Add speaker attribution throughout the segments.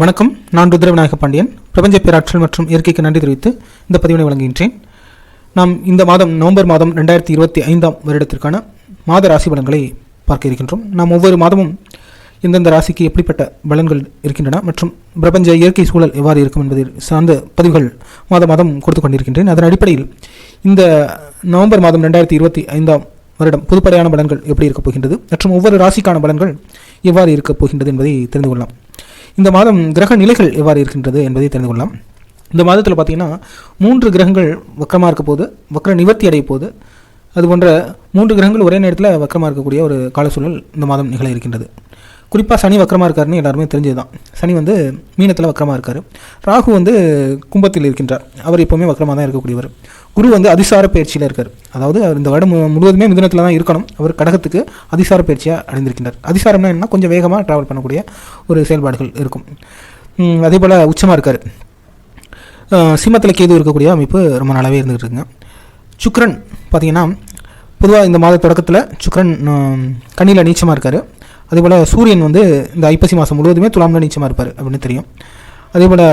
Speaker 1: வணக்கம். நான் ருத்ரவிநாயக பாண்டியன். பிரபஞ்ச பேராற்றல் மற்றும் இயற்கைக்கு நன்றி தெரிவித்து இந்த பதிவினை வழங்குகின்றேன். நாம் இந்த மாதம் நவம்பர் மாதம் ரெண்டாயிரத்தி இருபத்தி ஐந்தாம் வருடத்திற்கான மாத ராசி பலன்களை பார்க்க இருக்கின்றோம். நாம் ஒவ்வொரு மாதமும் எந்தெந்த ராசிக்கு எப்படிப்பட்ட பலன்கள் இருக்கின்றன மற்றும் பிரபஞ்ச இயற்கை சூழல் எவ்வாறு இருக்கும் என்பதை சார்ந்த பதிவுகள் மாத மாதம் கொடுத்து கொண்டிருக்கின்றேன். அதன் அடிப்படையில் இந்த நவம்பர் மாதம் ரெண்டாயிரத்தி இருபத்தி ஐந்தாம் வருடம் புதுப்படையான பலன்கள் எப்படி இருக்கப் போகின்றது மற்றும் ஒவ்வொரு ராசிக்கான பலன்கள் எவ்வாறு இருக்கப் போகின்றது என்பதை தெரிந்து கொள்ளலாம். இந்த மாதம் கிரக நிலைகள் எவ்வாறு இருக்கின்றது என்பதை தெரிந்து கொள்ளலாம். இந்த மாதத்தில் பார்த்தீங்கன்னா மூன்று கிரகங்கள் வக்கரமாக இருக்க போது வக்கர நிவர்த்தி அடைய போது அது போன்ற மூன்று கிரகங்கள் ஒரே நேரத்தில் வக்கரமாக இருக்கக்கூடிய ஒரு கால சூழல் இந்த மாதம் நிகழ இருக்கின்றது. குறிப்பாக சனி வக்கரமாக இருக்காருன்னு எல்லாருமே தெரிஞ்சது தான் சனி வந்து மீனத்தில் வக்கரமாக இருக்கார். ராகு வந்து கும்பத்தில் இருக்கின்றார். அவர் எப்போவுமே வக்கரமாக தான் இருக்கக்கூடியவர். குரு வந்து அதிசார பயிற்சியில் இருக்கார். அதாவது அவர் இந்த வருடம் முழுவதுமே மிதனத்தில் தான் இருக்கணும். அவர் கடகத்துக்கு அதிசார பயிற்சியாக அடைந்திருக்கின்றார். அதிசாரம்னா என்ன கொஞ்சம் வேகமாக ட்ராவல் பண்ணக்கூடிய ஒரு செயல்பாடுகள் இருக்கும். அதே போல் உச்சமாக இருக்கார். சிம்மத்தில் கேது இருக்கக்கூடிய அமைப்பு ரொம்ப நல்லாவே இருந்துகிட்டு இருக்குங்க சுக்ரன் பார்த்தீங்கன்னா பொதுவாக இந்த மாத தொடக்கத்தில் சுக்ரன் கண்ணியில் நீச்சமாக இருக்கார். அதே போல் சூரியன் வந்து இந்த ஐப்பசி மாதம் முழுவதுமே துலாமில் நீச்சமாக இருப்பார் அப்படின்னு தெரியும். அதே போல்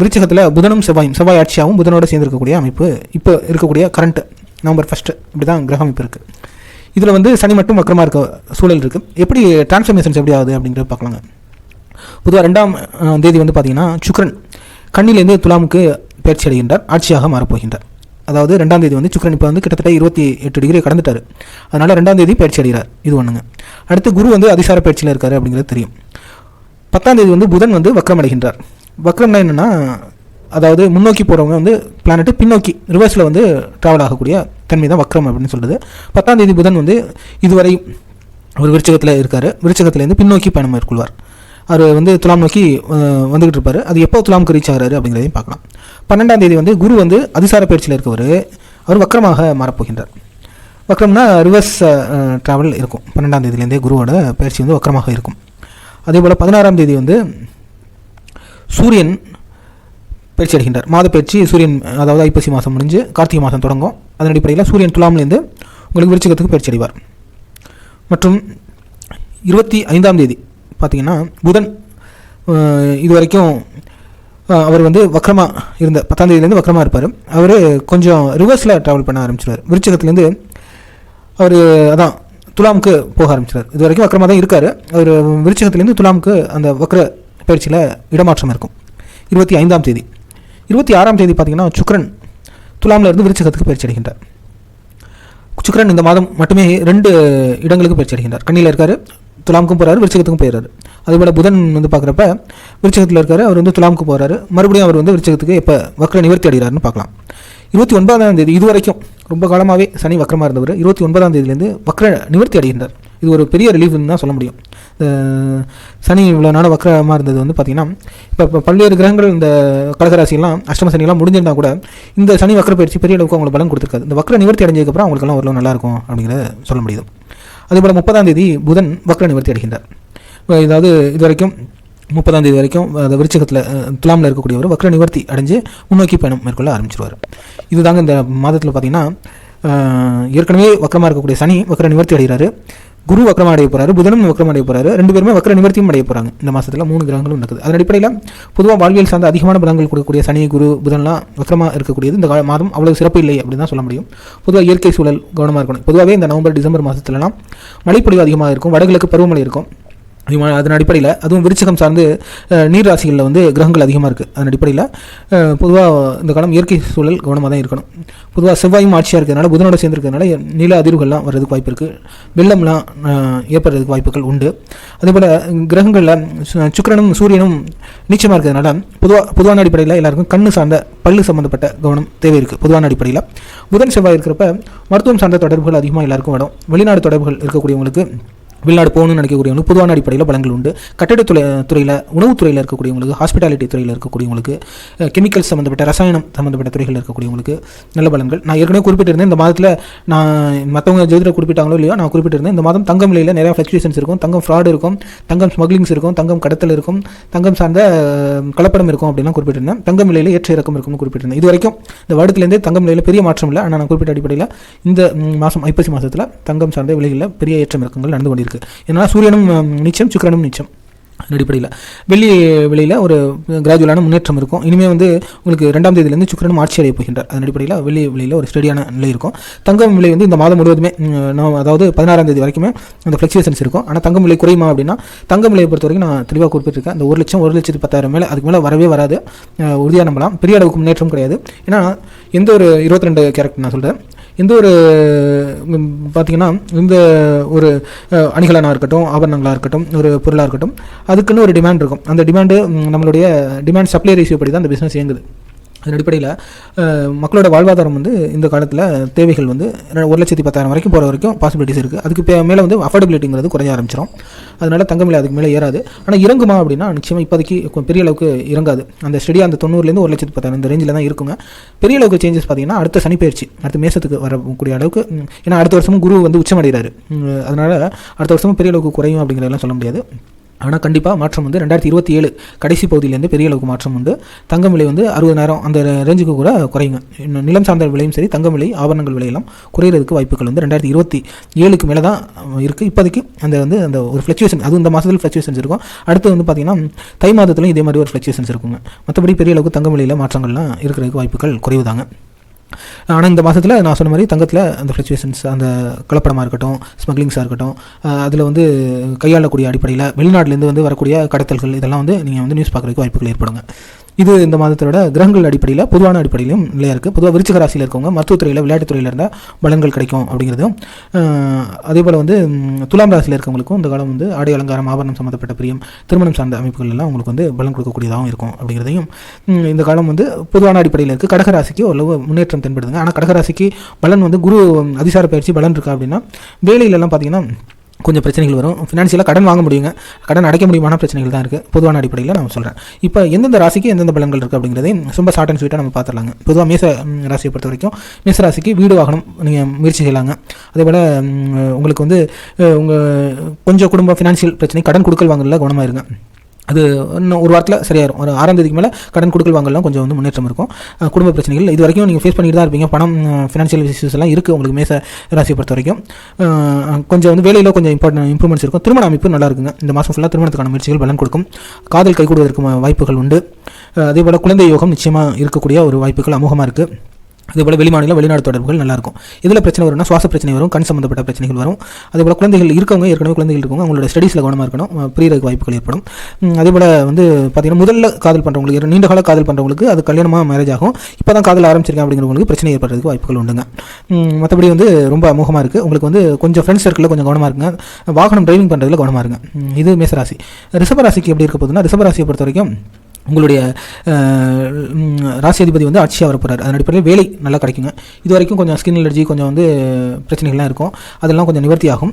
Speaker 1: விருச்சகத்தில் புதனும் செவ்வாயும் செவ்வாய் ஆட்சியாகவும் புதனோடு சேர்ந்து இருக்கக்கூடிய அமைப்பு இப்போ இருக்கக்கூடிய கரண்ட் நவம்பர் ஃபஸ்ட்டு இப்படி தான் கிரக அமைப்பு இருக்குது இதில் வந்து சனி மட்டும் வக்கரமாக இருக்க சூழல் இருக்குது எப்படி டிரான்ஸ்ஃபர்மேஷன்ஸ் எப்படி ஆகுது அப்படிங்கிறத பார்க்கலாங்க. பொதுவாக ரெண்டாம் தேதி வந்து பார்த்திங்கன்னா சுக்ரன் கண்ணிலேருந்து துலாமுக்கு பயிற்சி அடைகின்றார் ஆட்சியாக மாறப்போகின்றார். அதாவது ரெண்டாம் தேதி வந்து சுக்ரன் இப்போ வந்து கிட்டத்தட்ட இருபத்தி எட்டு டிகிரி கடந்துட்டார். அதனால் ரெண்டாம் தேதி பயிற்சி அடைகிறார். இது ஒன்றுங்க அடுத்து குரு வந்து அதிசார பயிற்சியில் இருக்காரு அப்படிங்கிறது தெரியும். பத்தாம் தேதி வந்து புதன் வந்து வக்ரம் அடைகின்றார் வக்ரம்னா என்னென்னா அதாவது முன்னோக்கி போகிறவங்க வந்து பிளானட்டு பின்னோக்கி ரிவர்ஸில் வந்து ட்ராவல் ஆகக்கூடிய தன்மை தான் வக்ரம் அப்படின்னு சொல்கிறது பத்தாம் தேதி புதன் வந்து இதுவரை ஒரு விருச்சகத்தில் இருக்கார். விருச்சகத்துலேருந்து பின்னோக்கி பயணம் மேற்கொள்வார். அவர் வந்து துலாம் நோக்கி வந்துகிட்டு இருப்பார். அது எப்போ துலாமுக்கு ரீச் ஆகிறாரு அப்படிங்கிறதையும் பார்க்கலாம். பன்னெண்டாம் தேதி வந்து குரு வந்து அதிசார பயிற்சியில் இருக்கவர். அவர் வக்கரமாக மாறப்போகின்றார். வக்ரம்னா ரிவர்ஸ் ட்ராவல் இருக்கும். பன்னெண்டாம் தேதியிலேருந்தே குருவோட பயிற்சி வந்து வக்ரமாக இருக்கும். அதே போல் பதினாறாம் தேதி வந்து சூரியன் பயிற்சி அடைகின்றார். மாத பயிற்சி சூரியன் அதாவது ஐப்பசி மாதம் முடிஞ்சு கார்த்திகை மாதம் தொடங்கும். அதன் அடிப்படையில் சூரியன் துலாம்லேருந்து உங்களுக்கு விருச்சிகத்துக்கு பயிற்சி அடைவார். மற்றும் இருபத்தி ஐந்தாம் தேதி பார்த்தீங்கன்னா புதன் இது வரைக்கும் அவர் வந்து வக்ரமாக இருந்த பத்தாம் தேதியிலேருந்து வக்ரமாக இருப்பார். அவர் கொஞ்சம் ரிவர்ஸில் ட்ராவல் பண்ண ஆரம்பிச்சிடுவார் விருச்சகத்துலேருந்து அவர் அதான் துலாமுக்கு போக ஆரம்பிச்சார் இது வரைக்கும் வக்கரமாக தான் இருக்கார். அவர் விருச்சிகத்துலேருந்து துலாமுக்கு அந்த வக்கர பயிற்சியில் இடமாற்றம் இருக்கும். இருபத்தி ஐந்தாம் தேதி. இருபத்தி ஆறாம் தேதி பார்த்தீங்கன்னா சுக்ரன் துலாமில் இருந்து விருச்சிகத்துக்கு பயிற்சி அடைகின்றார். சுக்ரன் இந்த மாதம் மட்டுமே ரெண்டு இடங்களுக்கு பயிற்சி அடைகின்றார். கண்ணியில் இருக்கார் துலாமுக்கும் போகிறாரு விருச்சகத்துக்கும் போயிடுறாரு. அதேபோல் புதன் வந்து பார்க்குறப்ப விருச்சகத்தில் இருக்கார் அவர் வந்து துலாமுக்கு போகிறாரு மறுபடியும் அவர் வந்து விருச்சகத்துக்கு எப்போ வக்ர நிவர்த்தி அடைகிறாருன்னு பார்க்கலாம் இருபத்தி ஒன்பதாம் தேதி இது வரைக்கும் ரொம்ப காலமாகவே சனி வக்கரமாக இருந்தவர். இருபத்தி ஒன்பதாம் தேதியிலேருந்து வக்கர நிவர்த்தி அடைகின்றார். இது ஒரு பெரிய ரிலீஃப்னு தான் சொல்ல முடியும். இந்த சனி இவ்வளோ நாள் வக்கரமாக இருந்தது வந்து பார்த்திங்கன்னா இப்போ இப்போ பல்வேறு கிரகங்கள் இந்த கடகராசியெல்லாம் அஷ்டம சனியெல்லாம் முடிஞ்சிருந்தா கூட இந்த சனி வக்கர பயிற்சி பெரிய அளவுக்கு அவங்களுக்கு பலன் கொடுத்துருக்காது. இந்த வக்கர நிவர்த்தி அடைஞ்சதுக்கப்புறம் அவங்களுக்கெல்லாம் ஓரளவு நல்லா இருக்கும் அப்படிங்கிறத சொல்ல முடியுது. அதேபோல் முப்பதாம் தேதி புதன் வக்கர நிவர்த்தி அடைகின்றார். இப்போ இதாவது இது வரைக்கும் முப்பதாம் தேதி வரைக்கும் அந்த விருச்சகத்தில் துலாமில் இருக்கக்கூடியவர் வக்ர நிவர்த்தி அடைஞ்சு முன்னோக்கி பயணம் மேற்கொள்ள ஆரம்பிச்சிருவார். இதுதாங்க இந்த மாதத்தில் பார்த்தீங்கன்னா ஏற்கனவே வக்கரமாக இருக்கக்கூடிய சனி வக்ர நிவர்த்தி அடைகிறாரு. குரு வக்ரமாக அடைய போகிறாரு புதனும் வக்கரம் அடைய போகிறாரு ரெண்டு பேருமே வக்கர நிவர்த்தியும் அடைய போகிறாங்க இந்த மாதத்தில் மூணு கிரகங்களும் நடக்குது. அதன் அடிப்படையில் பொதுவாக வாழ்வியல் சார்ந்த அதிகமான பலங்கள் கொடுக்கக்கூடிய சனி குரு புதன்லாம் வக்கரமாக இருக்கக்கூடியது. இந்த மாதம் அவ்வளவு சிறப்பு இல்லை அப்படின்னு தான் சொல்ல முடியும். பொதுவாக இயற்கை சூழல் கவனமாக இருக்கணும். பொதுவாகவே இந்த நவம்பர் டிசம்பர் மாதத்துலலாம் மழைப்பொழிவு அதிகமாக இருக்கும். வடகிழக்கு பருவமழை இருக்கும். அதன் அடிப்படையில் அதுவும் விருச்சகம் சார்ந்து நீர் ராசிகளில் வந்து கிரகங்கள் அதிகமாக இருக்குது அதன் அடிப்படையில் பொதுவாக இந்த காலம் இயற்கை சூழல் கவனமாக தான் இருக்கணும். பொதுவாக செவ்வாயும் ஆட்சியாக இருக்கிறதுனால புதனோட சேர்ந்துருக்கிறதுனால நில அதிர்வுகள்லாம் வர்றதுக்கு வாய்ப்பு இருக்குது வெள்ளம்லாம் ஏற்படுறதுக்கு வாய்ப்புகள் உண்டு. அதே போல் கிரகங்களில் சு- சுக்கிரனும் சூரியனும் நீச்சமாக இருக்கிறதுனால பொதுவாக பொதுவான அடிப்படையில் எல்லாருக்கும் கண்ணு சார்ந்த பல்லு சம்மந்தப்பட்ட கவனம் தேவை இருக்குது பொதுவான அடிப்படையில். புதன் செவ்வாய் இருக்கிறப்ப மருத்துவம் சார்ந்த தொடர்புகள் அதிகமாக எல்லாருக்கும் வரும். வெளிநாடு தொடர்புகள் இருக்கக்கூடியவங்களுக்கு வெளிநாடு போகணும்னு நினைக்கக்கூடியவங்களுக்கு பொதுவான அடிப்படையில் பலங்கள் உண்டு. கட்டிடத்துறை துறையில் உணவுத்துறையில் இருக்கக்கூடியவங்களுக்கு ஹாஸ்பிட்டாலிட்டி துறையில் இருக்கக்கூடியவங்களுக்கு கெமிக்கல்ஸ் சம்மந்தப்பட்ட ரசாயனம் சம்மந்தப்பட்ட துறைகளில் இருக்கக்கூடியவங்களுக்கு நல்ல பலன்கள் நான் ஏற்கனவே குறிப்பிட்டிருந்தேன் இந்த மாதத்தில் நான் மற்றவங்க ஜோதிடர் குறிப்பிட்டாங்களோ இல்லையோ நான் குறிப்பிட்டிருந்தேன் இந்த மாதம் தங்கம் விலையில் நிறையா ஃப்ளக்சுவேஷன்ஸ் இருக்கும். தங்கம் ஃப்ராட் இருக்கும் தங்கம் ஸ்மக்லிங்ஸ் இருக்கும் தங்கம் கடத்தல் இருக்கும் தங்கம் சார்ந்த கலப்படம் இருக்கும் அப்படின்லாம் குறிப்பிட்டிருந்தேன். தங்கம் விலையில் ஏற்ற இறக்கம் இருக்கும்னு குறிப்பிட்டிருந்தேன். இது வரைக்கும் இந்த வருடத்துலேருந்தே தங்கம் விலையில் பெரிய மாற்றம் இல்லை. ஆனால் நான் குறிப்பிட்ட அடிப்படையில் இந்த மாதம் ஐப்பசி மாதத்தில் தங்கம் சார்ந்த விலைகளில் பெரிய ஏற்றம் இறக்கங்கள் நடந்து கொண்டிருக்கு. ஏன்னா சூரியனும் நிச்சயம் நீச்சம் சுக்கிரனும் நீச்சம் அடிப்படையில் வெள்ளி விலையில் ஒரு கிராஜுவலான முன்னேற்றம் இருக்கும். இனிமேல் வந்து உங்களுக்கு ரெண்டாம் தேதியிலேருந்து சுக்கிரனும் ஆட்சி அடைய போகின்றார். அதன் அடிப்படையில் வெள்ளி விலையில் ஒரு ஸ்டடியான நிலை இருக்கும். தங்கம் விலை வந்து இந்த மாதம் முழுவதுமே நம்ம நான் அதாவது பதினாறாம் தேதி வரைக்குமே அந்த ஃப்ளக்சுவேஷன்ஸ் இருக்கும். ஆனால் தங்கம் விலை குறையுமா அப்படின்னா தங்கம் விலையை பொறுத்த வரைக்கும் நான் தெளிவாக குறிப்பிட்டிருக்கேன். அந்த ஒரு லட்சம் ஒரு லட்சத்து பத்தாயிரம் மேலே அதுக்கு மேலே வரவே வராது. உறுதியாக நம்பலாம். பெரிய அளவுக்கு முன்னேற்றம் கிடையாது. ஏன்னா எந்த ஒரு இருபத்தி ரெண்டு கேரக்டர் நான் சொல்கிறேன் எந்த ஒரு பார்த்திங்கன்னா பார்த்தீங்கன்னா இந்த ஒரு அணிகலனாக இருக்கட்டும் ஆபரணங்களாக இருக்கட்டும் ஒரு பொருளாக இருக்கட்டும் அதுக்குன்னு ஒரு டிமாண்ட் இருக்கும். அந்த டிமாண்டு நம்மளுடைய டிமாண்ட் சப்ளை ரேஷியோ படி தான் அந்த பிஸ்னஸ் இயங்குது. அதன் அடிப்படையில் மக்களோட வாழ்வாதாரம் வந்து இந்த காலத்தில் தேவைகள் வந்து ஒரு லட்சத்தி பத்தாயிரம் வரைக்கும் போகிற வரைக்கும் பாசிபிலிட்டிஸ் இருக்குது அதுக்கு பே- மேலே வந்து அஃபோர்டபிலிட்டிங்கிறது குறைய ஆரம்பிச்சிடும் அதனால் தங்கம் அதுக்கு மேலே ஏறாது. ஆனால் இறங்குமா அப்படின்னா நிச்சயமாக இப்போதைக்கு பெரிய அளவுக்கு இறங்காது. அந்த ஸ்டெடியாக அந்த தொண்ணூறுலேருந்து ஒரு லட்சத்தி பத்தாயிரம் இந்த ரேஞ்சில் தான் இருக்குங்க. பெரிய அளவுக்கு சேஞ்சஸ் பார்த்தீங்கன்னா அடுத்த சனிப்பயிற்சி அடுத்த மேசத்துக்கு வரக்கூடிய அளவுக்கு ஏன்னா அடுத்த வருஷமும் குரு வந்து உச்சமடைகிறாரு அதனால் அடுத்த வருஷமும் பெரிய அளவுக்கு குறையும் அப்படிங்கிறதெல்லாம் சொல்ல முடியாது. ஆனால் கண்டிப்பாக மாற்றம் வந்து ரெண்டாயிரத்தி இருபத்தி ஏழு கடைசி பகுதியிலேருந்து பெரிய அளவுக்கு மாற்றம் உண்டு. தங்கம் விலை வந்து அறுபதாயிரம் அந்த ரேஞ்சுக்கு கூட குறையுங்க இன்னும் நிலம் சார்ந்த விலையும் சரி தங்கம் விலை ஆபரணங்கள் விலையெல்லாம் குறையிறதுக்கு வாய்ப்புகள் வந்து ரெண்டாயிரத்தி இருபத்தி ஏழுக்கு மேலே தான் இருக்குது இப்போதைக்கு அந்த வந்து அந்த ஒரு ஃப்ளக்சுவேஷன் அதுவும் இந்த மாதத்தில் ஃப்ளக்சுவேஷன்ஸ் இருக்கும். அடுத்து வந்து பார்த்திங்கன்னா தை மாதத்துலையும் இதே மாதிரி ஒரு ஃப்ளக்சுவேஷன்ஸ் இருக்குங்க. மற்றபடி பெரிய அளவுக்கு தங்கம் விலையில் மாற்றங்கள்லாம் இருக்கிறதுக்கு வாய்ப்புகள் குறைவுதாங்க. ஆனால் இந்த மாதத்தில் நான் சொன்ன மாதிரி தங்கத்தில் அந்த ஃப்ளக்சுவேஷன்ஸ் அந்த கலப்படமாக இருக்கட்டும் ஸ்மக்லிங்ஸாக இருக்கட்டும் அதில் வந்து கையாளக்கூடிய அடிப்படையில் வெளிநாட்டிலேருந்து வந்து வரக்கூடிய கடத்தல்கள் இதெல்லாம் வந்து நீங்கள் வந்து நியூஸ் பார்க்குறதுக்கு வாய்ப்புகள் ஏற்படுங்க. இது இந்த மாதத்தோட கிரகங்கள் அடிப்படையில் பொதுவான அடிப்படையிலும் நிலையாக இருக்குது பொதுவாக விருச்சிக ராசியில் இருக்கவங்க மருத்துவத்துறையில் விளையாட்டுத்துறையில் இருந்தால் பலன்கள் கிடைக்கும் அப்படிங்கிறதும் அதே போல் வந்து துலாம் ராசியில் இருக்கவங்களுக்கும் இந்த காலம் வந்து ஆடை அலங்காரம் ஆபரணம் சம்மந்தப்பட்ட பிரியம் திருமணம் சார்ந்த அமைப்புகள் எல்லாம் உங்களுக்கு வந்து பலன் கொடுக்கக்கூடியதாகவும் இருக்கும் அப்படிங்கிறதையும் இந்த காலம் வந்து பொதுவான அடிப்படையில் இருக்குது கடகராசிக்கு ஓரளவு முன்னேற்றம் தென்படுதுங்க. ஆனால் கடகராசிக்கு பலன் வந்து குரு அதிசார பயிற்சி பலன் இருக்கா அப்படின்னா வேலையிலலாம் பார்த்தீங்கன்னா கொஞ்சம் பிரச்சனைகள் வரும். ஃபினான்ஷியலாக கடன் வாங்க முடியுங்க. கடன் அடைக்க முடியுமான பிரச்சனைகள் தான் இருக்குது பொதுவான அடிப்படையில் நான் சொல்கிறேன் இப்போ எந்தெந்த ராசிக்கு எந்தெந்த பலன்கள் இருக்குது அப்படிங்கிறதையும் ரொம்ப ஷார்ட் அண்ட் ஸ்வீட்டாக நம்ம பார்த்துடலாங்க. பொதுவாக மேச ராசியை பொறுத்த வரைக்கும் மேச ராசிக்கு வீடு வாகனம் நீங்கள் முயற்சி செய்யலாங்க. அதே போல் உங்களுக்கு வந்து உங்கள் கொஞ்சம் குடும்ப ஃபினான்ஷியல் பிரச்சனை கடன் கொடுக்கல் வாங்கல கவனமாக இருங்க. அது இன்னும் ஒரு வாரத்தில் சரியாயிரும். ஒரு ஆறாம் தேதிக்கு மேலே கடன் கொடுக்கல் வாங்கலாம் கொஞ்சம் வந்து முன்னேற்றம் இருக்கும். குடும்ப பிரச்சனைகள் இது வரைக்கும் நீங்கள் ஃபேஸ் பண்ணிட்டு தான் இருப்பீங்க. பணம் ஃபினான்ஷியல் இஷ்யூஸ் எல்லாம் இருக்குது உங்களுக்கு மேச ராசியை பொறுத்த வரைக்கும். கொஞ்சம் வந்து வேலையில் கொஞ்சம் இம்பார்ட்டன் இம்ப்ரூவ்மெண்ட்ஸ் இருக்கும். திருமண அமைப்பு நல்லா இருக்குங்க. இந்த மாதம் ஃபுல்லாக திருமணத்துக்கான முயற்சிகள் பலன் கொடுக்கும். காதல் கைகூடுவதற்கு வாய்ப்புகள் உண்டு. அதே போல் குழந்தை யோகம் நிச்சயமாக இருக்கக்கூடிய ஒரு வாய்ப்புகள் அமோகமாக இருக்குது அதேபோல் வெளிமாநில வெளிநாடு தொடர்புகள் நல்லாயிருக்கும். இதில் பிரச்சனை வரும்னா சுவாச பிரச்சனை வரும் கண் சம்மந்தப்பட்ட பிரச்சனைகள் வரும். அதேபோல் குழந்தைகள் இருக்கவங்க ஏற்கனவே குழந்தைகள் இருக்கவங்க அவங்களோட ஸ்டடீஸில் கவனமாக இருக்கணும். புரியறதுக்கு வாய்ப்புகள் ஏற்படும். அதேபோல் அதே போல் வந்து பார்த்திங்கன்னா முதல்ல காதல் பண்ணுறவங்களுக்கு நீண்ட கால காதல் பண்ணுறவங்களுக்கு அது கல்யாணமாக மேரேஜ் ஆகும். இப்போ தான் காதல் ஆரம்பிச்சிருக்கேன் அப்படிங்கிறவங்களுக்கு பிரச்சனை ஏற்படுறதுக்கு வாய்ப்புகள் உண்டுங்க. மற்றபடி வந்து ரொம்ப அமோகமாக இருக்குது உங்களுக்கு வந்து கொஞ்சம் ஃப்ரெண்ட்ஸ் சர்க்கிளில் கொஞ்சம் கவனமாக இருங்க. வாகனம் டிரைவிங் பண்ணுறதுல கவனமாக இருங்க. இது மேசராசி. ரிஷபராசிக்கு எப்படி இருக்க போதுன்னா ரிஷபராசியை பொறுத்த வரைக்கும் உங்களுடைய ராசியாதிபதி வந்து ஆட்சியாக வரப்போகிறார் அதன் அடிப்படையில் வேலை நல்லா கிடைக்குங்க. இது வரைக்கும் கொஞ்சம் ஸ்கின் அலர்ஜி கொஞ்சம் வந்து பிரச்சனைகள்லாம் இருக்கும். அதெல்லாம் கொஞ்சம் நிவர்த்தி ஆகும்.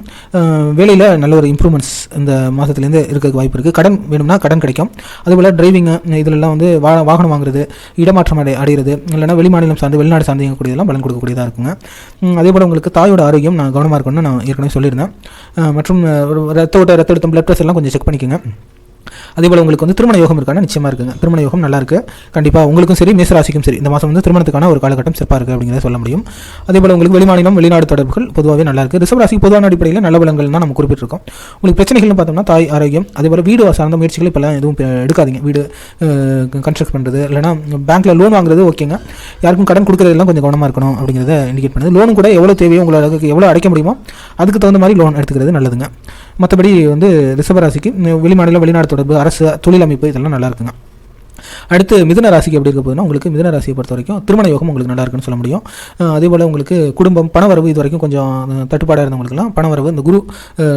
Speaker 1: வேலையில் நல்ல ஒரு இம்ப்ரூவ்மெண்ட்ஸ் இந்த மாதத்துலேருந்து இருக்கிறதுக்கு வாய்ப்பு இருக்குது கடன் வேணும்னா கடன் கிடைக்கும். அதுபோல் டிரைவிங்கு இதிலெல்லாம் வந்து வா வாகனம் வாங்குறது இடமாற்றம் அடை அடைகிறது இல்லைன்னா வெளிமாநிலம் சார்ந்து வெளிநாடு சார்ந்து இயங்கக்கூடியதெல்லாம் பலன் கொடுக்கக்கூடியதாக இருக்குங்க. ம், அதே போல் உங்களுக்கு தாயோட ஆரோக்கியம் நான் கவனமாக இருக்கணும்னு நான் ஏற்கனவே சொல்லியிருந்தேன். மற்றும் ரத்த ஓட்ட ரத்த அழுத்தம் பிளட் ப்ரெஷர்லாம் எல்லாம் கொஞ்சம் செக் பண்ணிக்கோங்க. அதே போல் உங்களுக்கு வந்து திருமண யோகம் இருக்கான? நிச்சயமாக இருக்குங்க. திருமண யோகம் நல்லா இருக்கு. கண்டிப்பாக உங்களுக்கும் சரி மேசராசிக்கும் சரி இந்த மாதம் வந்து திருமணத்துக்கான ஒரு காலகட்டம் சிறப்பாக இருக்குது அப்படிங்கிறத சொல்ல முடியும். அதே போல் உங்களுக்கு வெளிமாநிலம் வெளிநாடு தொடர்புகள் பொதுவாகவே நல்லா இருக்குது ராசி பொதுவான அடிப்படையில் நல்ல பலங்கள் தான் நம்ம குறிப்பிட்டிருக்கோம். உங்களுக்கு பிரச்சனைகள்னு பார்த்தோம்னா தாய் ஆரோக்கியம் அதே போல் வீடு சார்ந்த முயற்சிகள் இப்போல்லாம் எதுவும் எடுக்காதீங்க. வீடு கன்ஸ்ட்ரக்ட் பண்ணுறது இல்லைனா பேங்க்கில் லோன் வாங்குறது ஓகேங்க. யாருக்கும் கடன் கொடுக்குறதெல்லாம் கொஞ்சம் கவனமாக இருக்கணும் அப்படிங்கிறத இண்டிகேட் பண்ணுது. லோனும் கூட எவ்வளோ தேவையோ உங்களுக்கு எவ்வளோ அடைக்க முடியுமோ அதுக்கு தகுந்த மாதிரி லோன் எடுத்துக்கிறது நல்லதுங்க. மற்றபடி வந்து ரிஷபராசிக்கு வெளிமாநில வெளிநாடு தொடர்பு அரசு தொழில் அமைப்பு இதெல்லாம் நல்லா இருக்குங்க. அடுத்து மிதன ராசிக்கு எப்படி இருக்க போதுன்னா உங்களுக்கு மிதன ராசியை பொறுத்த வரைக்கும் திருமண யோகம் உங்களுக்கு நல்லா இருக்குன்னு சொல்ல முடியும். அதே போல் உங்களுக்கு குடும்பம் பணவரவு இது வரைக்கும் கொஞ்சம் தட்டுப்பாடாக இருந்தவங்களுக்குலாம் பணவரவு இந்த குரு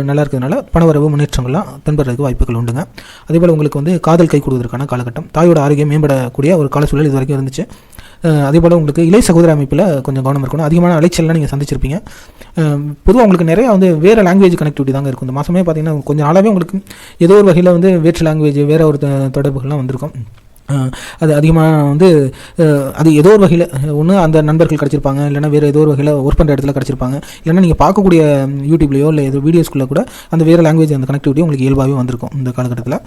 Speaker 1: நல்லா இருக்கிறதுனால பணவரவு முன்னேற்றங்கள்லாம் தென்படுறதுக்கு வாய்ப்புகள் உண்டுங்க. அதே போல் உங்களுக்கு வந்து காதல் கை கொடுவதற்கான காலகட்டம் தாயோட ஆரோக்கியம் மேம்படக்கூடிய ஒரு கால சூழல் இது வரைக்கும் இருந்துச்சு. அதே போல் உங்களுக்கு இளைய சகோதர அமைப்பில் கொஞ்சம் கவனம் இருக்கணும். அதிகமான அலைச்சல்லாம் நீங்கள் சந்திச்சிருப்பீங்க. பொதுவாக உங்களுக்கு நிறையா வந்து வேறு லாங்குவேஜ் கனெக்டிவிட்டி தாங்க இருக்கும். இந்த மாதமே பார்த்தீங்கன்னா கொஞ்சம் நாளாகவே உங்களுக்கு ஏதோ ஒரு வகையில் வந்து வேற்று லாங்குவேஜ் வேறு ஒரு தொடர்புகள்லாம் வந்திருக்கும். அது அதிகமாக வந்து அது ஏதோ ஒரு வகையில் ஒன்று அந்த நண்பர்கள் கிடச்சிருப்பாங்க இல்லைன்னா வேறு ஏதோ ஒரு வகையில் ஒர்க் பண்ணுற இடத்துல கிடச்சிருப்பாங்க. இல்லைனா நீங்கள் பார்க்கக்கூடிய யூடியூப்லையோ இல்லை ஏதோ வீடியோஸ்குள்ளே கூட அந்த வேறு லாங்குவேஜ் அந்த கனெக்டிவிட்டி உங்களுக்கு இயல்பாகவே வந்திருக்கும் இந்த காலகட்டத்தில்.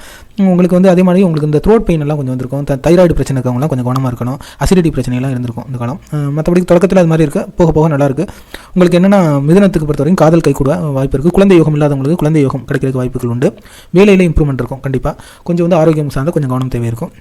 Speaker 1: உங்களுக்கு வந்து அதே மாதிரி உங்களுக்கு இந்த த்ரோட் பெயின் எல்லாம் கொஞ்சம் வந்திருக்கும். த தைராய்டு பிரச்சனை இருக்கவங்களாம் கொஞ்சம் கவனமாக இருக்கணும். அசிடிட்டி பிரச்சனைலாம் இருந்திருக்கும் இந்த காலம். மற்றபடி தொடக்கத்தில் அது மாதிரி இருக்குது போக போக நல்லாயிருக்கு உங்களுக்கு என்னென்னா மிதனத்துக்கு பொறுத்த வரைக்கும் காதல் கை கூட வாய்ப்பு இருக்குது குழந்தை யோகம் இல்லாதவங்களுக்கு குழந்தை யோகம் கிடைக்கிறதுக்கு வாய்ப்புகள் உண்டு. வேலையில் இம்ப்ரூவ்மெண்ட் இருக்கும் கண்டிப்பாக கொஞ்சம் வந்து ஆரோக்கியம் சார்ந்த கொஞ்சம் கவனம் தேவை இருக்கும்.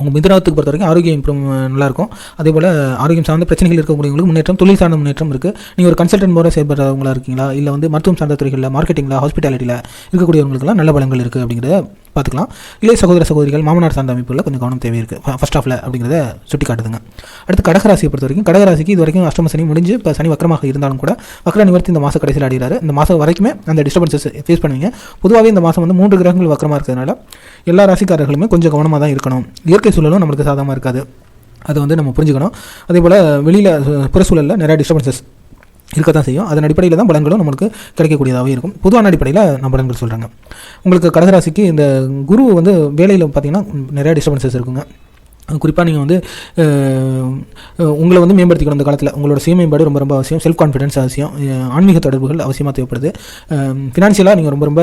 Speaker 1: உங்கள் மிதனத்துக்கு பொறுத்த வரைக்கும் ஆரோக்கியம் இம்ப்ரூவ் நல்லாயிருக்கும். அதே போல் ஆரோக்கியம் சார்ந்த பிரச்சனைகள் இருக்கக்கூடியவங்களுக்கு முன்னேற்றம் தொழில் சார்ந்த முன்னேற்றம் இருக்குது நீங்கள் ஒரு கன்சல்டன்ட் மூலம் செயல்படுறவங்களா இருக்கீங்களா? இல்லை வந்து மருத்துவம் சார்ந்த துறைகளில் மார்க்கெட்டிங்கில் ஹாஸ்பிட்டாலிட்டியில் இருக்கக்கூடியவங்களுக்குலாம் நல்ல பலங்கள் இருக்குது அப்படிங்கிறத பார்த்துக்கலாம். இளைய சகோதர சகோதரிகள் மாமனார் சார்ந்த அமைப்புகளில் கொஞ்சம் கவனம் தேவை இருக்குது ஃபர்ஸ்ட் ஆஃபில் அப்படிங்கிறத சுட்டி காட்டுதுங்க அடுத்து கடகராசியை பொறுத்த வரைக்கும் கடகராசிக்கு இது வரைக்கும் அஷ்டம சனி முடிஞ்சு இப்போ சனி வக்கரமாக இருந்தாலும் கூட வக்கர நிவர்த்தி இந்த மாதம் கடைசியில் அடைகிறாரு. இந்த மாதம் வரைக்குமே அந்த டிஸ்டர்பன்சஸ் ஃபேஸ் பண்ணுவீங்க. பொதுவாகவே இந்த மாதம் வந்து மூன்று கிரகங்கள் வக்கரமாக இருக்கிறதுனால எல்லா ராசிக்காரர்களுமே கொஞ்சம் கவனமாக தான் இருக்கணும். இயற்கை சூழலும் நம்மளுக்கு சாதகமாக இருக்காது. அதை வந்து நம்ம புரிஞ்சுக்கணும். அதே போல் வெளியில் புற சூழலில் நிறைய டிஸ்டர்பன்சஸ் இருக்க தான் செய்யும். அதன் அடிப்படையில் தான் பலன்களும் நம்மளுக்கு கிடைக்கக்கூடியதாகவே இருக்கும். பொதுவான அடிப்படையில் நான் பலன்கள் சொல்கிறாங்க உங்களுக்கு கடகராசிக்கு இந்த குரு வந்து வேலையில் பார்த்தீங்கன்னா நிறையா டிஸ்டர்பன்சஸ் இருக்குங்க. குறிப்பாக நீங்கள் வந்து உங்களை வந்து மேம்படுத்திக்கணும் இந்த காலத்தில். உங்களோட சுய மேம்பாடு ரொம்ப ரொம்ப அவசியம். செல்ஃப் கான்ஃபிடன்ஸ் அவசியம் ஆன்மீக தொடர்புகள் அவசியமாக தேவைப்படுது. ஃபினான்ஷியலாக நீங்கள் ரொம்ப ரொம்ப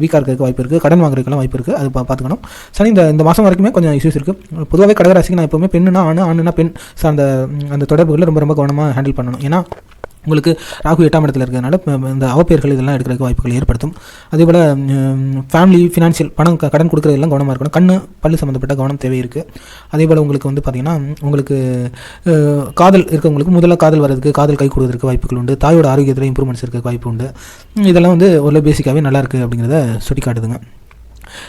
Speaker 1: வீக்காக இருக்கிறதுக்கு வாய்ப்பு இருக்குது கடன் வாங்குறதுக்கெல்லாம் வாய்ப்பு இருக்குது அது பா பார்த்துக்கணும் சரி இந்த இந்த மாதம் வரைக்குமே கொஞ்சம் இஷ்யூஸ் இருக்குது பொதுவாகவே கடகராசிக்கு நான் எப்போவுமே பெண்ணுனா ஆணு ஆணுனா பெண் சார் அந்த அந்த தொடர்புகளை ரொம்ப ரொம்ப கவனமாக ஹேண்டில் பண்ணணும். ஏன்னா உங்களுக்கு ராகு எட்டாம் இடத்துல இருக்கிறதுனால இந்த அவப்பெயர்கள் இதெல்லாம் எடுக்கிறதுக்கு வாய்ப்புகள் ஏற்படுத்தும். அதே போல் ஃபேமிலி ஃபினான்ஷியல் பணம் க- கடன் கொடுக்குறதெல்லாம் கவனமாக இருக்கணும். கண்ணு பல்லு சம்மந்தப்பட்ட கவனம் தேவை இருக்குது அதே போல் உங்களுக்கு வந்து பார்த்திங்கன்னா உங்களுக்கு காதல் இருக்கவங்களுக்கு முதல்ல காதல் வர்றதுக்கு காதல் கை கொடுக்கறதுக்கு வாய்ப்புகள் உண்டு. தாயோட ஆரோக்கியத்தில் இம்ப்ரூவ்மெண்ட்ஸ் இருக்க வாய்ப்பு உண்டு. இதெல்லாம் வந்து ஒரு பேசிக்காகவே நல்லாயிருக்கு அப்படிங்கிறத சுட்டி காட்டுதுங்க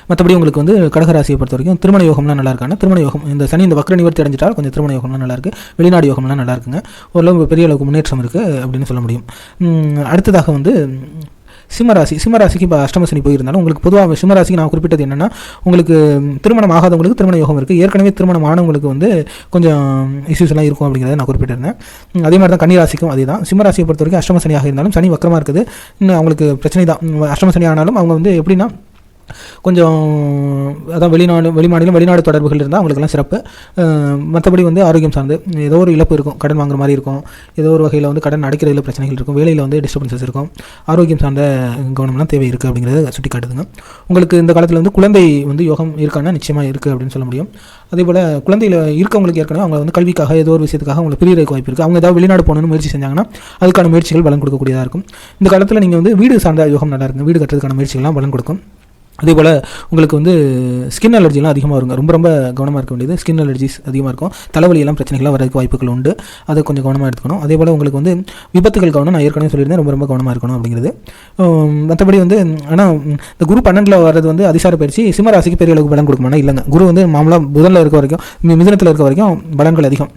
Speaker 1: மற்றபடி உங்களுக்கு வந்து கடகராசியை பொறுத்த வரைக்கும் திருமண யோகம்லாம் நல்லா இருக்காங்க திருமண யோகம் இந்த சனி இந்த வக்ர நிவர்த்தி அடைஞ்சிட்டால் கொஞ்சம் திருமண யோகம்லாம் நல்லா இருக்கு வெளிநாடு யோகம்லாம் நல்லா இருக்குங்க ஓரளவு பெரிய அளவுக்கு முன்னேற்றம் இருக்குது அப்படின்னு சொல்ல முடியும். அடுத்ததாக வந்து சிம்மராசி. சிம்மராசிக்கு இப்போ அஷ்டமசனி போயிருந்தாலும் உங்களுக்கு பொதுவாக சிம்மராசிக்கு நான் குறிப்பிட்டது என்னென்னா உங்களுக்கு திருமணம் ஆகாதவங்களுக்கு திருமண யோகம் இருக்குது ஏற்கனவே திருமணம் ஆனவங்களுக்கு வந்து கொஞ்சம் இஷ்யூஸ் எல்லாம் இருக்கும் அப்படிங்கிறத நான் குறிப்பிட்டிருந்தேன். அதே மாதிரி தான் கன்னிராசிக்கும் அதே தான் சிம்மராசியை பொறுத்த வரைக்கும் அஷ்டமசனியாக இருந்தாலும் சனி வக்கரமாக இருக்குது. இன்னும் அவங்களுக்கு பிரச்சனை தான். அஷ்டமசனி ஆனாலும் அவங்க வந்து எப்படின்னா கொஞ்சம் அதான் வெளிநாடு வெளிமாநிலம் வெளிநாடு தொடர்புகள் இருந்தால் அவங்களுக்கெல்லாம் சிறப்பு. மற்றபடி வந்து ஆரோக்கியம் சார்ந்து ஏதோ ஒரு இழப்பு இருக்கும் கடன் வாங்குற மாதிரி இருக்கும் ஏதோ ஒரு வகையில் வந்து கடன் அடைக்கிறதுல பிரச்சனைகள் இருக்கும் வேலையில் வந்து டிஸ்டர்பன்சஸ் இருக்கும். ஆரோக்கியம் சார்ந்த கவனம்லாம் தேவை இருக்குது அப்படிங்கிறத சுட்டி காட்டுதுங்க. உங்களுக்கு இந்த காலத்தில் வந்து குழந்தை வந்து யோகம் இருக்கான்னா நிச்சயமாக இருக்குது அப்படின்னு சொல்ல முடியும். அதே போல் குழந்தையில் இருக்கவங்களுக்கு ஏற்கனவே அவங்க வந்து கல்விக்காக ஏதோ ஒரு விஷயத்துக்காக அவங்களை பிரியறதுக்கு வாய்ப்பு இருக்குது அவங்க ஏதாவது வெளிநாடு போகணும்னு முயற்சி செஞ்சாங்கன்னா அதுக்கான முயற்சிகள் பலன் கொடுக்கக்கூடியதாக இருக்கும். இந்த காலத்தில் நீங்கள் வந்து வீடு சார்ந்த யோகம் நல்லா இருக்கும் வீடு கட்டுறதுக்கான முயற்சிகள்லாம் பலன் கொடுக்கும். அதே போல் உங்களுக்கு வந்து ஸ்கின் அலர்ஜிலாம் அதிகமாக இருக்கும் ரொம்ப ரொம்ப கவனமாக இருக்க வேண்டியது ஸ்கின் அலர்ஜிஸ் அதிகமாக இருக்கும். தலைவலியெல்லாம் பிரச்சனைகள்லாம் வரதுக்கு வாய்ப்புகள் உண்டு. அதை கொஞ்சம் கவனமாக எடுத்துக்கணும். அதே போல் உங்களுக்கு வந்து விபத்துகள் கவனம் நான் ஏற்கனவே சொல்லியிருந்தேன் ரொம்ப ரொம்ப கவனமாக இருக்கணும் அப்படிங்கிறது. மற்றபடி வந்து ஆனால் இந்த குரு பன்னெண்டில் வர்றது வந்து அதிசார பயிற்சி சிம்மராசிக்கு பெரிய அளவுக்கு பலன் கொடுக்குமானா இல்லைங்க. குரு வந்து மாமலாக புதனில் இருக்க வரைக்கும் மி- இருக்க வரைக்கும் பலன்கள் அதிகம்.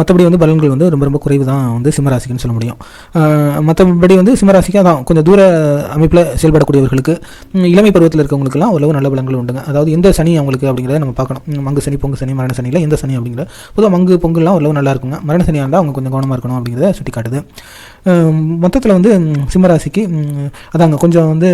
Speaker 1: மற்றபடி வந்து பலன்கள் வந்து ரொம்ப ரொம்ப குறைவு தான் வந்து சிம்மராசிக்குன்னு சொல்ல முடியும். மற்றபடி வந்து சிம்மராசிக்கு அதான் கொஞ்சம் தூர அமைப்பில் செயல்படக்கூடியவர்களுக்கு இளமை பருவத்தில் இருக்கவங்களுக்குலாம் ஓரளவு நல்ல பலன்கள் உண்டுங்க. அதாவது எந்த சனி அவங்களுக்கு அப்படிங்கிறத நம்ம பார்க்கணும். மங்கு சனி பொங்கு சனி மரண சனியில் எந்த சனி அப்படிங்கிற பொதுவாக மங்கு பொங்கல்லாம் ஓரளவு நல்லா இருக்குங்க. மரண சனியாக இருந்தால் அவங்க கொஞ்சம் கவனமாக இருக்கணும் அப்படிங்கிறத சுட்டி காட்டுது மொத்தத்தில் வந்து சிம்மராசிக்கு அதாங்க கொஞ்சம் வந்து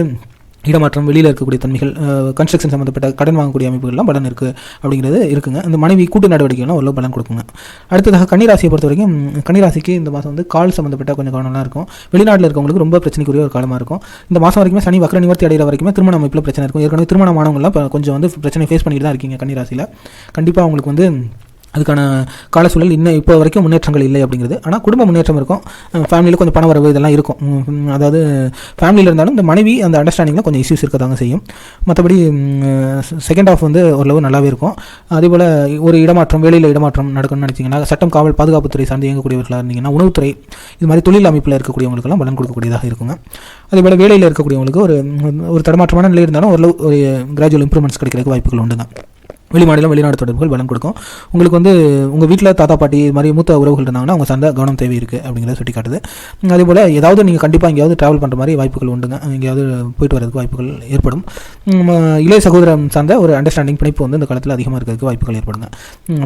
Speaker 1: இடமாற்றம் வெளியில் இருக்கக்கூடிய தன்மைகள் கன்ஸ்ட்ரக்ஷன் சம்மந்தப்பட்ட கடன் வாங்கக்கூடிய அமைப்புகள்லாம் பலன் இருக்குது அப்படிங்கிறது இருக்குங்க. இந்த மனைவி கூட்டு நடவடிக்கைகள்லாம் ஓரளவு பலன் கொடுக்குங்க. அடுத்ததாக கன்னிராசியை பொறுத்த வரைக்கும் கன்னிராசிக்கு இந்த மாதம் வந்து கால் சம்மந்தப்பட்ட கொஞ்சம் கவனம்லாம் இருக்கும். வெளிநாட்டில் இருக்கவங்களுக்கு ரொம்ப பிரச்சனைக்குரிய ஒரு காலமாக இருக்கும். இந்த மாதம் வரைக்குமே சனி வக்கர நிவர்த்தி அடைகிற வரைக்குமே திருமண அமைப்பில் பிரச்சனை இருக்கும். ஏற்கனவே திருமணமானவங்களாம் கொஞ்சம் வந்து பிரச்சனை ஃபேஸ் பண்ணிட்டு தான் இருக்கீங்க கன்னிராசியில். கண்டிப்பாக அவங்களுக்கு வந்து அதுக்கான கால சூழல் இன்னும் இப்போ வரைக்கும் முன்னேற்றங்கள் இல்லை அப்படிங்கிறது. ஆனால் குடும்ப முன்னேற்றம் இருக்கும். ஃபேமிலியில் கொஞ்சம் பண வரவு இதெல்லாம் இருக்கும். அதாவது ஃபேமிலியில் இருந்தாலும் இந்த மனைவி அந்த அண்டர்ஸ்டாண்டிங்கில் கொஞ்சம் இஷ்யூஸ் இருக்கதாங்க செய்யும். மற்றபடி செகண்ட் ஆஃப் வந்து ஓரளவு நல்லாவே இருக்கும். அதே போல் ஒரு இடமாற்றம் வேலையில் இடமாற்றம் நடக்கணும்னு நினச்சிங்கன்னா சட்டம் காவல் பாதுகாப்புத்துறை சார்ந்து இயங்கக்கூடியவர்களாக இருந்தீங்கன்னா உணவுத்துறை இது மாதிரி தொழில் அமைப்பில் இருக்கக்கூடியவங்களுக்கெல்லாம் பலன் கொடுக்கக்கூடியதாக இருக்குங்க. அதேபோல் வேலையில் இருக்கக்கூடியவங்களுக்கு ஒரு ஒரு தடமாற்றமான நிலை இருந்தாலும் ஓரளவு ஒரு கிராஜுவல் இம்ப்ரூவ்மெண்ட்ஸ் கிடைக்கிறதுக்கு வாய்ப்புகள் உண்டுங்க. வெளிமாநிலம் வெளிநாடு தொடர்புகள் பலன் கொடுக்கும். உங்களுக்கு வந்து உங்கள் வீட்டில் தாத்தா பாட்டி இது மாதிரி மூத்த உறவுகள் இருந்தாங்கன்னா அவங்க சார்ந்த கவனம் தேவை இருக்குது அப்படிங்கிறத சுட்டி காட்டுது அதே போல் ஏதாவது நீங்கள் கண்டிப்பாக எங்கேயாவது ட்ராவல் பண்ணுற மாதிரி வாய்ப்புகள் உண்டுங்க. எங்கேயாவது போயிட்டு வரதுக்கு வாய்ப்புகள் ஏற்படும். இளைய சகோதரம் சார்ந்த ஒரு அண்டர்ஸ்டாண்டிங் பிணைப்பு வந்து இந்த காலத்தில் அதிகமாக இருக்கிறதுக்கு வாய்ப்புகள் ஏற்படுங்க.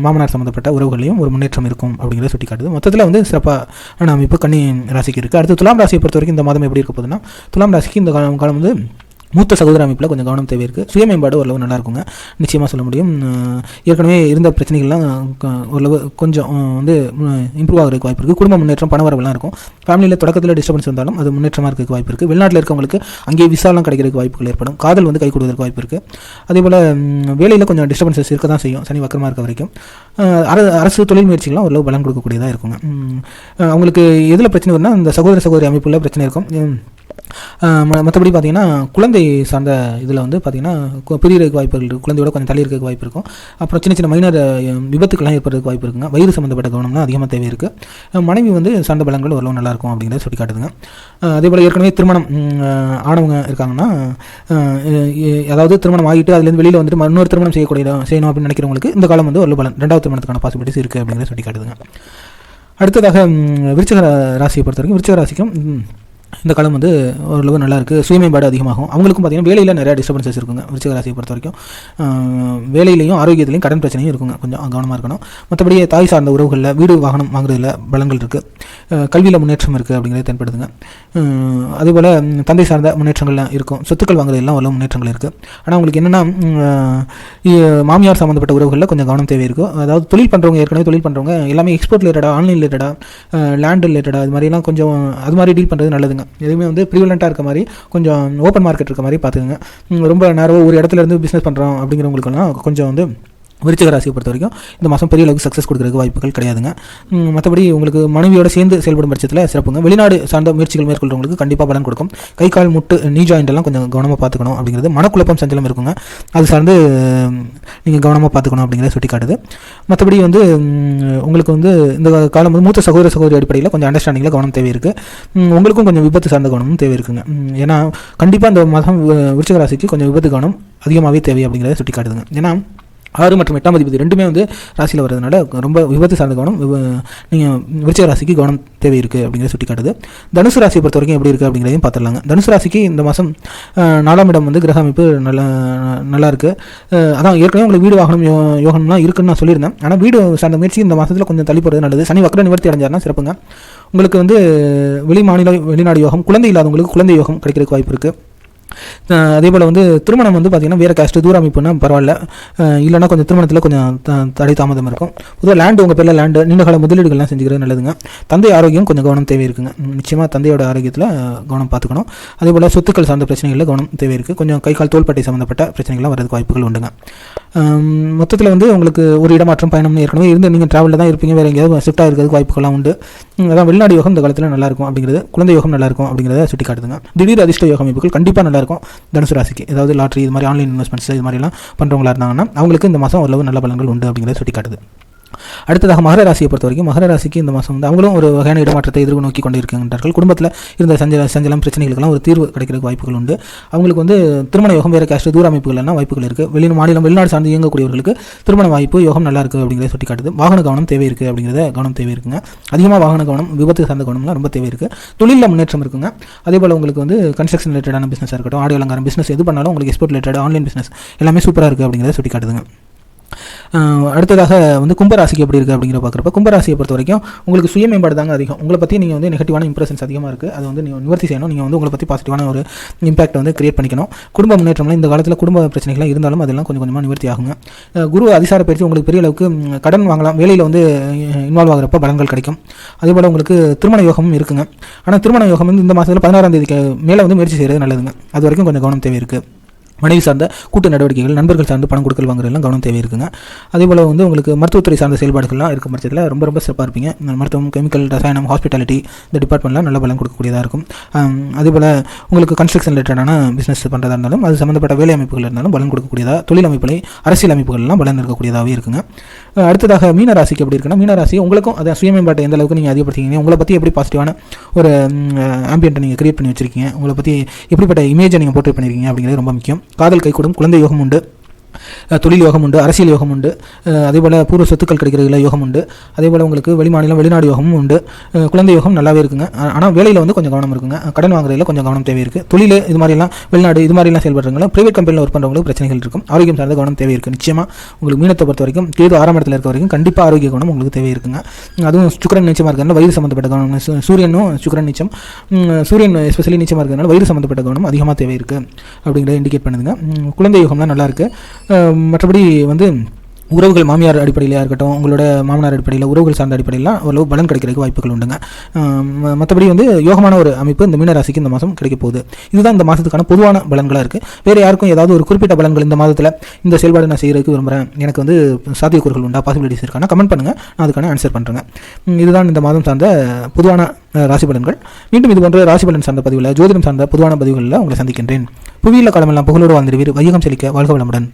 Speaker 1: மாமனார் சம்மந்தப்பட்ட உறவுகளையும் ஒரு முன்னேற்றம் இருக்கும் அப்படிங்கிறத சுட்டி காட்டுது மொத்தத்தில் வந்து சிறப்பான அமைப்பு கன்னி ராசிக்கு இருக்குது அடுத்து துலாம் ராசியை பொறுத்த வரைக்கும் இந்த மாதம் எப்படி இருக்க போகுதுன்னா துலாம் ராசிக்கு இந்த காலம் காலம் வந்து மூத்த சகோதர அமைப்பில் கொஞ்சம் கவனம் தேவை இருக்குது சுய மேம்பாடு ஓரளவு நல்லா இருக்குங்க நிச்சயமாக சொல்ல முடியும். ஏற்கனவே இருந்த பிரச்சனைகள்லாம் ஓரளவு கொஞ்சம் வந்து இம்ப்ரூவ் ஆகிறதுக்கு வாய்ப்பு இருக்குது குடும்ப முன்னேற்றம் பண வரவெல்லாம் இருக்கும். ஃபேமிலியில் தொடக்கத்தில் டிஸ்டர்பன்ஸ் இருந்தாலும் அது முன்னேற்றமாக இருக்கிறதுக்கு வாய்ப்பு இருக்குது வெளிநாட்டில் இருக்கவங்களுக்கு அங்கேயே விசாலாம் கிடைக்கிறதுக்கு வாய்ப்புகள் ஏற்படும். காதல் வந்து கை கொடுவதற்கு வாய்ப்பு இருக்குது அதே போல் வேலையில் கொஞ்சம் டிஸ்டர்பன்சஸ் இருக்க தான் செய்யும். சனி வக்கரமாக இருக்க வரைக்கும். அர- அரசு தொழில் முயற்சிகள்லாம் ஓரளவு பலன் கொடுக்கக்கூடியதாக இருக்குங்க. அவங்களுக்கு எதில் பிரச்சனை வரும்னா இந்த சகோதர சகோதரி அமைப்புள்ள பிரச்சனை இருக்கும். மற்றபடி பார்த்தீங்கன்னா குழந்தை சார்ந்த இதில் வந்து பார்த்தீங்கன்னா பிரியறதுக்கு வாய்ப்புகள் இருக்குது குழந்தையோட கொஞ்சம் தள்ளி இருக்க வாய்ப்பு இருக்கும். அப்புறம் சின்ன சின்ன மைனர் விபத்துக்கெல்லாம் ஏற்படுறதுக்கு வாய்ப்பு இருக்குங்க. வயிறு சம்மந்தப்பட்ட கவனம்லாம் அதிகமாக தேவை இருக்குது மனைவி வந்து சார்ந்த பலன்கள் ஓரளவு நல்லாயிருக்கும் அப்படிங்கிறத சுட்டி காட்டுதுங்க. அதே போல் ஏற்கனவே திருமணம் ஆனவங்க இருக்காங்கன்னா அதாவது திருமணம் ஆகிட்டு அதுலேருந்து வெளியில் வந்துட்டு இன்னொரு திருமணம் செய்யக்கூடிய செய்யணும் அப்படின்னு நினைக்கிறவங்களுக்கு இந்த காலம் வந்து ஒரு பலன் ரெண்டாவது திருமணத்துக்கான பாசிபிலிட்டிஸ் இருக்குது அப்படிங்கிறத சொல்லி காட்டுதுங்க. அடுத்ததாக விருச்சக ராசியை பொறுத்த வரைக்கும் விருச்சக ராசிக்கும் இந்த காலம் வந்து ஓரளவு நல்லாயிருக்கு இருக்குது சுயமேம்பாடு அதிகமாகும். அவங்களுக்கும் பார்த்திங்கன்னா வேலையில் நிறையா டிஸ்டர்பன்சஸ் இருக்குங்க. விருச்சிக ராசியை பொறுத்த வரைக்கும். வேலையிலையும் ஆரோக்கியத்திலையும் கடன் பிரச்சனையும் இருக்குங்க. கொஞ்சம் கவனமாக இருக்கணும். மற்றபடி தாய் சார்ந்த உறவுகளில் வீடு வாகனம் வாங்குறதுல பலங்கள் இருக்குது கல்வியில் முன்னேற்றம் இருக்குது அப்படிங்கிறது தென்படுதுங்க அதேபோல் தந்தை சார்ந்த முன்னேற்றங்கள்லாம் இருக்கும். சொத்துக்கள் வாங்குறதுலாம் ஓரளவு முன்னேற்றங்கள் இருக்குது ஆனால் உங்களுக்கு என்னென்னா மாமியார் சம்மந்தப்பட்ட உறவுகளில் கொஞ்சம் கவனம் தேவை இருக்கும். அதாவது தொழில் பண்ணுறவங்க ஏற்கனவே தொழில் பண்ணுறவங்க எல்லாமே எக்ஸ்போர்ட் ரிலேட்டடாக ஆன்லைன் ரிலேட்டடாக லேண்ட் ரிலேட்டடாக அது மாதிரிலாம் கொஞ்சம் அது மாதிரி டீல் பண்ணுறது நல்லதுங்க. எதுவுமே வந்து ப்ரிவலண்ட்டாக இருக்க மாதிரி கொஞ்சம் ஓப்பன் மார்க்கெட் இருக்க மாதிரி பார்த்துக்குங்க. ரொம்ப நேரம் ஒரு இடத்துல இருந்து பிஸ்னஸ் பண்ணுறோம் அப்படிங்கிறவங்களுக்கெல்லாம் கொஞ்சம் வந்து விருச்சிக ராசியை பொறுத்த வரைக்கும் இந்த மாதம் பெரிய அளவுக்கு சக்ஸஸ் கொடுக்குறதுக்கு வாய்ப்புகள் கிடையாதுங்க. மற்றபடி உங்களுக்கு மனைவியோடு சேர்ந்து செயல்படும் பட்சத்தில் சிறப்புங்க. வெளிநாடு சார்ந்த முயற்சிகள் மேற்கொள்றவங்களுக்கு கண்டிப்பாக பலன் கொடுக்கும். கை கால் முட்டு நீ ஜாயிண்ட் எல்லாம் கொஞ்சம் கவனமாக பார்த்துக்கணும் அப்படிங்கிறது மனக்குழப்பம் சஞ்சலம் இருக்குங்க. அது சார்ந்து நீங்கள் கவனமாக பார்த்துக்கணும் அப்படிங்கிறத சுட்டி காட்டுது மற்றபடி வந்து உங்களுக்கு வந்து இந்த காலம் வந்து மூத்த சகோதர சகோதரி அடிப்படையில் கொஞ்சம் அண்டர்ஸ்டாண்டிங்கில் கவனம் தேவை இருக்குது உங்களுக்கும் கொஞ்சம் விபத்து சார்ந்த கவனமும் தேவை இருக்குங்க ஏன்னா கண்டிப்பாக அந்த மாதம் வி- விருச்சிக ராசிக்கு கொஞ்சம் விபத்து கவனம் அதிகமாகவே தேவை அப்படிங்கிறத சுட்டி காட்டுதுங்க ஏன்னா ஆறு மற்றும் எட்டாம் அதிபதி ரெண்டுமே வந்து ராசியில் வர்றதுனால ரொம்ப விபத்து சார்ந்த கவனம் நீங்கள் விருச்சிக ராசிக்கு கவனம் தேவை இருக்குது அப்படிங்கிறத சுட்டி காட்டுது தனுசு ராசியை பொறுத்த வரைக்கும் எப்படி இருக்குது அப்படிங்கிறதையும் பார்த்துடலாங்க. தனுசு ராசிக்கு இந்த மாதம் நாலாம் இடம் வந்து கிரக அமைப்பு நல்லா நல்லா இருக்குது அதான் ஏற்கனவே உங்களுக்கு வீடு வாகனம் யோ யோகம்லாம் இருக்குன்னு நான் சொல்லியிருந்தேன். ஆனால் வீடு சார்ந்த முயற்சி இந்த மாதத்தில் கொஞ்சம் தள்ளி போகிறது நல்லது. சனி வக்கர நிவர்த்தி அடைஞ்சார்னா சிறப்புங்க. உங்களுக்கு வந்து வெளி மாநில வெளிநாடு யோகம் குழந்தை இல்லாதவங்களுக்கு குழந்தை யோகம் கிடைக்கிறதுக்கு வாய்ப்பு இருக்குது அதே போல் வந்து திருமணம் வந்து பார்த்திங்கன்னா வேறு காஸ்ட்டு தூர அமைப்புனா பரவாயில்ல. இல்லைன்னா கொஞ்சம் திருமணத்தில் கொஞ்சம் த- தடை தாமதம் இருக்கும். பொதுவாக லேண்டு உங்கள் பேரில் லேண்டு நீண்ட கால முதலீடுகள்லாம் செஞ்சுக்கிறது நல்லதுங்க. தந்தை ஆரோக்கியம் கொஞ்சம் கவனம் தேவை இருக்குங்க. நிச்சயமாக தந்தையோட ஆரோக்கியத்தில் கவனம் பார்த்துக்கணும் அதே போல் சொத்துக்கள் சார்ந்த பிரச்சனைகளில் கவனம் தேவை இருக்குது கொஞ்சம் கை கால் தோள்பட்டை சம்மந்தப்பட்ட பிரச்சனைகள்லாம் வரதுக்கு வாய்ப்புகள் உண்டுங்க. மொத்தத்தில் வந்து உங்களுக்கு ஒரு இடமாற்றம் பயணம்னு ஏற்கனவே இருந்து நீங்கள் ட்ராவலில் தான் இருப்பீங்க. வேறு எங்கேயாவது ஷிஃப்ட் ஆகிறதுக்கு வாய்ப்புகள்லாம் உண்டு. அதான் வெளிநாடு யோகம் இந்த காலத்தில் நல்லாயிருக்கும் அப்படிங்கிறது குழந்தை யோகம் நல்லா இருக்கும் அப்படிங்கிறத சுட்டி காட்டுதுங்க திடீர் அதிர்ஷ்ட யோகம் அமைப்புகள் கண்டிப்பாக நல்லா இருக்கும். தனுசு ராசிக்கு ஏதாவது லாட்ரி இது மாதிரி ஆன்லைன் இன்வெஸ்ட்மெண்ட்ஸ் இது மாதிரிலாம் பண்ணுறவங்களா இருந்தாங்கன்னா அவங்களுக்கு இந்த மாதம் ஓரளவு நல்ல பலன்கள் உண்டு அப்படிங்கிறத சுட்டி காட்டுது அடுத்ததாக மகர ராசியை பொறுத்த வரைக்கும் மகர ராசிக்கு இந்த மாதம் வந்து அவங்களும் ஒரு வகையான இடமாற்றத்தை எதிர்வு நோக்கி கொண்டு இருக்கின்றார்கள் குடும்பத்தில் இருந்த சஞ்சல சஞ்சலம் பிரச்சனைகளுக்கெல்லாம் ஒரு தீர்வு கிடைக்கிறதுக்கு வாய்ப்புகள் உண்டு. அவங்களுக்கு வந்து திருமண யோகம் வேறு கேஸ்ட் தூர அமைப்புகள்லாம் வாய்ப்புகள் இருக்குது வெளி மாநிலம் வெளிநாடு சார்ந்து இயங்கக்கூடியவர்களுக்கு திருமண வாய்ப்பு யோகம் நல்லா இருக்குது அப்படிங்கிறத சுட்டி காட்டுது வாகன கவனம் தேவை இருக்குது அப்படிங்கிறத கவனம் தேவை இருக்குங்க. அதிகமாக வாகன கவனம் விபத்து சார்ந்த கவனம்லாம் ரொம்ப தேவை இருக்குது தொழிலில் முன்னேற்றம் இருக்குங்க. அதே போல் உங்களுக்கு வந்து கன்ஸ்ட்ரக்ஷன் ரிலேட்டடான பிஸ்னஸாக இருக்கட்டும் ஆடியோ அலங்காரம் பிஸ்னஸ் எது பண்ணாலும் உங்களுக்கு எக்ஸ்போர்ட் ரிலேட்டட் ஆன்லைன் பிஸ்னஸ் எல்லாமே சூப்பராக இருக்குது அப்படிங்கிறத சுட்டி காட்டுதுங்க அடுத்ததாக வந்து கும்பராசிக்கு எப்படி இருக்குது அப்படிங்கிற பார்க்குறப்ப கும்பராசியை பொறுத்த வரைக்கும் உங்களுக்கு சுய மேம்பாடு தாங்க அதிகம். உங்களை பற்றி நீங்கள் வந்து நெகட்டிவான இம்ப்ரெஷன்ஸ் அதிகமாக இருக்குது அது வந்து நீங்கள் நிவர்த்தி செய்யணும். நீங்கள் வந்து உங்களை பற்றி பாசிட்டிவான ஒரு இம்பாக்ட் வந்து கிரியேட் பண்ணிக்கணும். குடும்ப முன்னேற்றம்லாம் இந்த காலத்தில் குடும்ப பிரச்சனைகள்லாம் இருந்தாலும் அதெல்லாம் கொஞ்சம் கொஞ்சமாக நிவர்த்தி ஆகுங்க. குரு அதிசார பயிற்சி உங்களுக்கு பெரிய அளவுக்கு கடன் வாங்கலாம். வேலையில் வந்து இன்வால்வ் ஆகிறப்ப பலன்கள் கிடைக்கும். அதே போல் உங்களுக்கு திருமண யோகமும் இருக்குங்க. ஆனால் திருமண யோகம் வந்து இந்த மாதத்தில் பதினாறாம் தேதிக்கு மேலே வந்து முயற்சி செய்கிறது நல்லதுங்க. அது வரைக்கும் கொஞ்சம் கவனம் தேவை இருக்குது மனைவி சார்ந்த கூட்டு நடவடிக்கைகள் நண்பர்கள் சார்ந்து பணம் கொடுக்கல் வாங்குறதுலாம் கவனம் தேவை இருக்குங்க. அதே போல் வந்து உங்களுக்கு மருத்துவத்துறை சார்ந்த செயல்பாடுகள்லாம் இருக்க பட்சத்தில் ரொம்ப ரொம்ப சிறப்பாக இருப்பீங்க. மருத்துவம் கெமிக்கல் ரசாயனம் ஹாஸ்பிட்டாலிட்டி இந்த டிபார்ட்மெண்ட்லாம் நல்ல பலன் கொடுக்கக்கூடியதாக இருக்கும். அதே போல் உங்களுக்கு கன்ஸ்ட்ரக்ஷன் ரிலேட்டடான பிஸ்னஸ் பண்ணுறதா இருந்தாலும் அது சம்மந்தப்பட்ட வேலை அமைப்புகள் இருந்தாலும் பலன் கொடுக்கக்கூடியதாக தொழில் அமைப்புகளை அரசியல் அமைப்புகள்லாம் பலன் இருக்கக்கூடியதாகவே இருக்குங்க. அடுத்ததாக மீன ராசிக்கு எப்படி இருக்குன்னா மீன ராசி உங்களுக்கும் அதை சுயமேம்பாட்டை எந்த அளவுக்கு நீங்கள் அதிகப்படுத்திங்க உங்களை பற்றி எப்படி பாசிட்டிவான ஒரு ஆம்பியண்ட்டை நீங்கள் கிரியேட் பண்ணி வச்சிருக்கீங்க உங்களை பற்றி எப்படிப்பட்ட இமேஜை நீங்கள் போர்ட்ரேட் பண்ணியிருக்கீங்க அப்படிங்கிறது ரொம்ப முக்கியம். காதல் கைகூடும் குழந்தை யோகம் உண்டு. தொழில் யோகம் உண்டு அரசியல் யோகம் உண்டு அதேபோல் அதே போல் பூர்வ சொத்துக்கள் கிடைக்கிறதுல யோகம் உண்டு அதே போல் உங்களுக்கு வெளிமாநிலம் வெளிநாடு யோகமும் உண்டு. குழந்தை யோகம் நல்லாவே இருக்குங்க. ஆனால் வேலையில் வந்து கொஞ்சம் கவனம் இருக்குங்க. கடன் வாங்குறதுல கொஞ்சம் கவனம் தேவை இருக்குது தொழில் இது மாதிரிலாம் வெளிநாடு இது மாதிரிலாம் செயல்படுறவங்க ப்ரைவேட் கம்பெனியில் ஒர்க் பண்ணுறவங்களுக்கு பிரச்சனைகள் இருக்கும். ஆரோக்கியம் சார்ந்த கவனம் தேவை இருக்குது நிச்சயமாக உங்களுக்கு மீனத்தை பொறுத்த வரைக்கும் கேது ஆறாம் இடத்துல இருக்க வரைக்கும் கண்டிப்பாக ஆரோக்கிய கவனம் உங்களுக்கு தேவை இருக்குங்க. அதுவும் சுக்கரன் நிச்சயமாக இருக்கிறனால வயிறு சம்மந்தப்பட்ட கவனம் சூரியனும் சுக்கரன் நிச்சயம் சூரியன் எஸ்பெஷலி நிச்சயமாக இருக்கிறனால வயிறு சம்மந்தப்பட்ட கவனம் அதிகமாக தேவை இருக்குது அப்படிங்கிறத இண்டிகேட் பண்ணுதுங்க. குழந்தை யோகம்லாம் நல்லாயிருக்கு மற்றபடி வந்து உறவுகள் மாமியார் அடிப்படையிலையாக இருக்கட்டும் உங்களோட மாமனார் அடிப்படையில் உறவுகள் சார்ந்த அடிப்படையில் ஓரளவு பலன் கிடைக்கிறதுக்கு வாய்ப்புகள் உண்டுங்க. ம- மற்றபடி வந்து யோகமான ஒரு அமைப்பு இந்த மீன ராசிக்கு இந்த மாதம் கிடைக்க போகுது. இதுதான் இந்த மாதத்துக்கான பொதுவான பலன்களாக இருக்குது வேறு யாருக்கும் ஏதாவது ஒரு குறிப்பிட்ட பலன்கள் இந்த மாதத்தில் இந்த செயல்பாடு நான் செய்கிறதுக்கு விரும்புகிறேன் எனக்கு வந்து சாத்தியக்கூறுகள் உண்டா பாசிபிலிட்டிஸ் இருக்கானா கமெண்ட் பண்ணுங்கள் நான் அதுக்கான ஆன்சர் பண்ணுறேங்க இதுதான் இந்த மாதம் சார்ந்த பொதுவான ராசி பலன்கள். மீண்டும் இது போன்ற ராசி பலன் சார்ந்த பதிவில் ஜோதிடம் சார்ந்த பொதுவான பதிவுகளில் உங்களை சந்திக்கின்றேன். புவியில் காலமெல்லாம் புகழோடு வாழ்ந்திருவீர் வையகம் செழிக்க வாழ்க வளமுடன்.